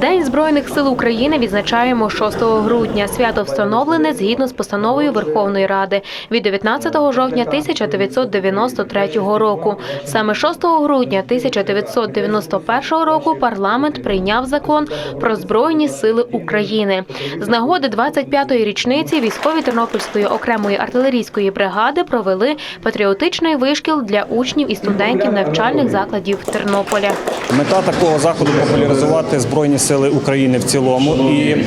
День Збройних сил України відзначаємо 6 грудня. Свято встановлене згідно з постановою Верховної Ради від 19 жовтня 1993 року. Саме 6 грудня 1991 року парламент прийняв закон про Збройні сили України. З нагоди 25-ї річниці військові Тернопільської окремої артилерійської бригади провели патріотичний вишкіл для учнів і студентів навчальних закладів Тернополя. Мета такого заходу популяризувати Збройні сили України в цілому і е,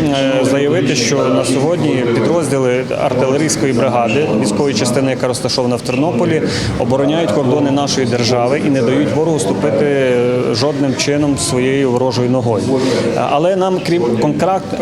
заявити, що на сьогодні підрозділи артилерійської бригади військової частини, яка розташована в Тернополі, обороняють кордони нашої держави і не дають ворогу ступити е, жодним чином своєю ворожою ногою. Але нам, крім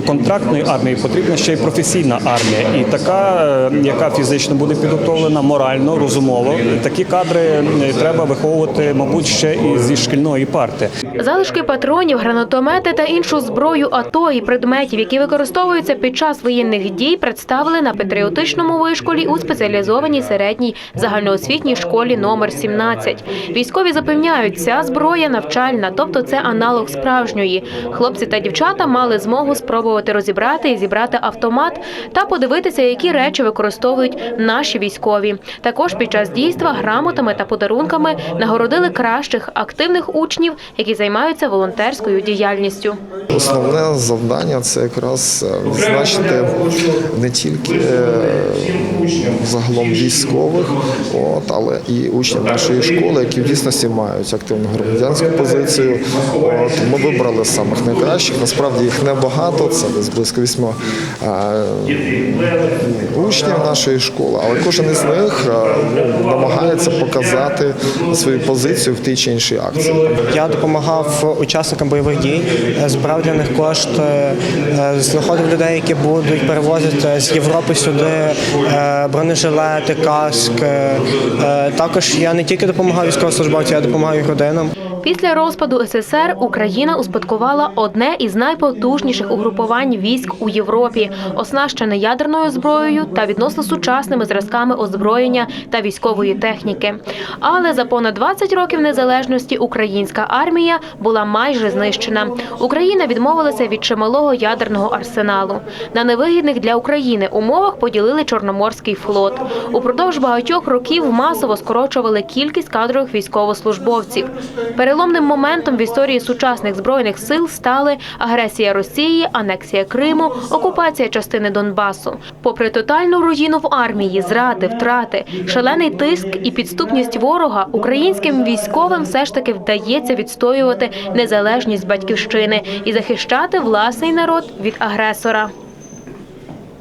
контрактної армії, потрібна ще й професійна армія, і така, е, яка фізично буде підготовлена, морально, розумово. Такі кадри треба виховувати, мабуть, ще і зі шкільної парти. Залишки патронів, гранатомети та іншу зброю АТО і предметів, які використовуються під час воєнних дій, представили на патріотичному вишколі у спеціалізованій середній загальноосвітній школі номер 17. Військові запевняють, ця зброя навчальна, тобто це аналог справжньої. Хлопці та дівчата мали змогу спробувати розібрати і зібрати автомат та подивитися, які речі використовують наші військові. Також під час дійства грамотами та подарунками нагородили кращих активних учнів, які займаються волонтерською діяльністю. Основне завдання це якраз е, відзначити не тільки е, загалом військових, от, але і учнів нашої школи, які в дійсності мають активну громадянську позицію. От, ми вибрали самих найкращих. Насправді їх небагато, це десь близько вісьми е, учнів нашої школи, але кожен із них ну, намагається показати свою позицію в тій чи іншій акції. Я допомагав учасникам бойових дій, збирав для них кошти, е, знаходив людей, які будуть перевозити з Європи сюди е, бронежилети, каски. Е, Також я не тільки допомагав військовослужбовцям, я допомагаю родинам. Після розпаду СССР Україна успадкувала одне із найпотужніших угрупувань військ у Європі, оснащене ядерною зброєю та відносно сучасними зразками озброєння та військової техніки. Але за понад 20 років незалежності українська армія була майже знищена. Україна відмовилася від чималого ядерного арсеналу. На невигідних для України умовах поділили Чорноморський флот. Упродовж багатьох років масово скорочували кількість кадрових військовослужбовців. Переломним моментом в історії сучасних збройних сил стали агресія Росії, анексія Криму, окупація частини Донбасу. Попри тотальну руїну в армії, зради, втрати, шалений тиск і підступність ворога, українським військовим все ж таки вдається відстоювати незалежність батьківщини і захищати власний народ від агресора.